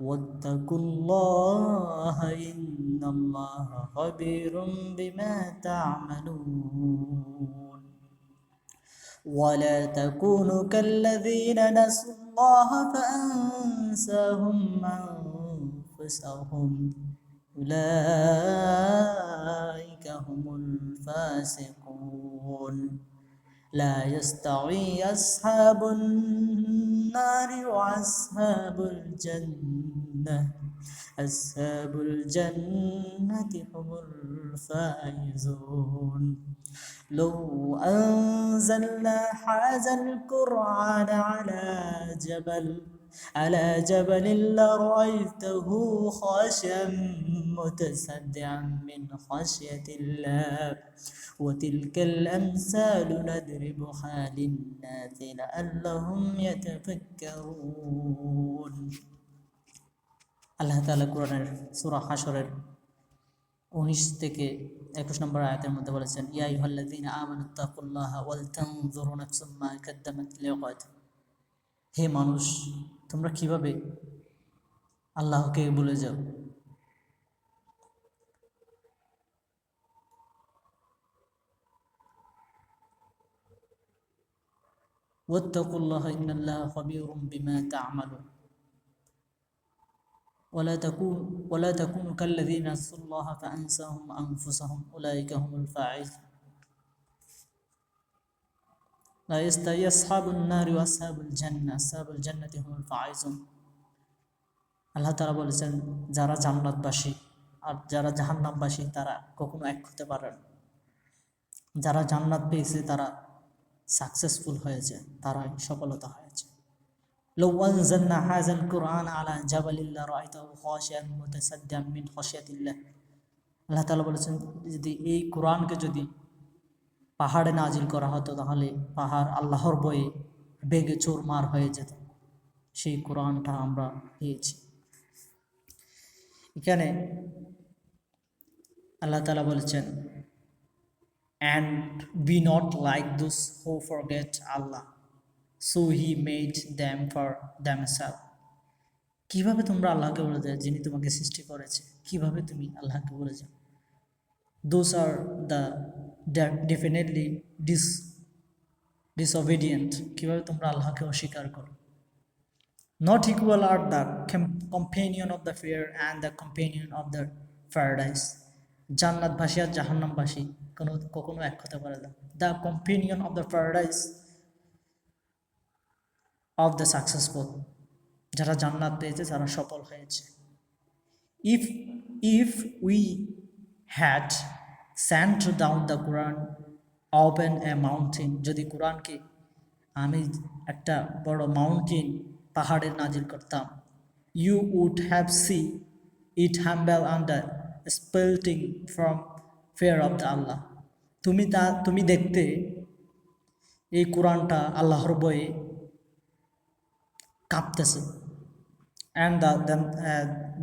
واتقوا الله إن الله خبير بما تعملون. ولا تكونوا كالذين نسوا الله فأنساهم أنفسهم. أولئك هم الفاسقون. لا يستوي أصحاب النار. وأصحاب الجنة. أصحاب الجنة هم الفائزون. لو أنزلنا هذا القرآن على جبل على جبل لرأيته خاشعا متصدعا من خشية الله وتلك الأمثال نضربها للناس لعلهم يتفكرون আল্লাহ তাআলা কোরআনের সূরা হাশরের উনিশ থেকে একুশ নম্বর আয়াতের মধ্যে বলেছেন ইয়া আইয়ুহাল্লাযীনা আমানুত্তাকুল্লাহা ওয়াল তানজুরু নাফসুম মা কাদ্দামাত লিগাদ হে মানুষ তোমরা কিভাবে আল্লাহকে বলে যাও واتقوا الله إن الله خبير بما تعملون ولا تكون ولا تكونوا كالذين نسوا الله فأنساهم أنفسهم أولئك هم الفاعلون لا يستوي أصحاب النار وأصحاب الجنة أصحاب الجنة هم الفائزون আল্লাহ তারা বলেছেন যারা জান্নাতবাসী আর যারা জাহান্নামবাসী তারা কখনো এক হতে পারে না যারা জান্নাত পেয়েছে তারা সাকসেসফুল হয়েছে তারাই সফলতা হয়েছে لو أنزلنا هذا القرآن على جبل لرأيته خاشعا متصدعا من خشية الله আল্লাহ তালা বলেছেন যদি এই কোরআনকে যদি পাহাড়ে নাজিল করা হতো, তাহলে পাহাড় আল্লাহর বয়ে বেগে চোরমার হয়ে যেত। সেই কোরআনটা আমরা পেয়েছি। এখানে আল্লাহ তালা বলেছেন and be not like those who forget Allah so he made them forget themselves কীভাবে তোমরা আল্লাহকে বলে যাও যিনি তোমাকে সৃষ্টি করেছে? কীভাবে তুমি আল্লাহকে বলে যাও? Those are the definitely dis disobedient কীভাবে তোমরা আল্লাহকে অস্বীকার করো? Not equal are the companion of the fire and the companion of the paradise জান্নাতবাসী আর জাহান্নামবাসী কোনো, কখনো এক হতে পারে না। The companion of the paradise of the successful যারা জান্নাত পেয়েছে তারা সফল হয়েছে। If if we had sent down the Quran upon a mountain যদি কোরআনকে আমি একটা বড় মাউন্টেন পাহাড়ের নাজিল করতাম you would have see it humbled under splitting from fear of the আল্লাহ তুমি তা, তুমি দেখতে এই কোরআনটা আল্লাহর বয়ে কাঁপতেছে। And the then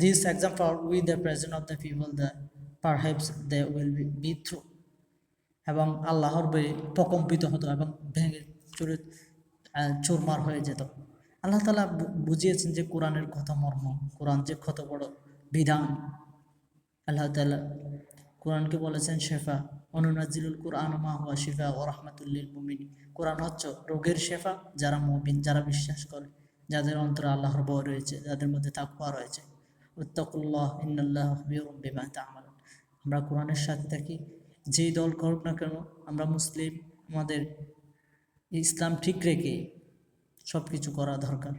this example with the present of the people the perhaps they will be through এবং আল্লাহর বই প্রকম্পিত হতো এবং ভেঙে চুরে চুরমার হয়ে যেত। আল্লাহ তালা বুঝিয়েছেন যে কোরআনের কত মর্ম, কোরআন যে কত বড় বিধান। আল্লাহ তালা কোরআনকে বলেছেন, শেফা, অনুনাজিলুল কোরআন মা হুয়া শিফা ও রহমাতুল্লিল মুমিনী কোরআন হচ্ছে রোগের শেফা যারা মুমিন, যারা বিশ্বাস করে, যাদের অন্তরে আল্লাহর বয় রয়েছে, যাদের মধ্যে তাকুয়া রয়েছে। উত্তাকুল্লাহ ইন্নাল্লাহ বিমা তামাল আমরা কোরআনের সাথে থাকি, যেই দল করুক না কেন, আমরা মুসলিম, আমাদের ইসলাম ঠিক রেখে সব কিছু করা দরকার।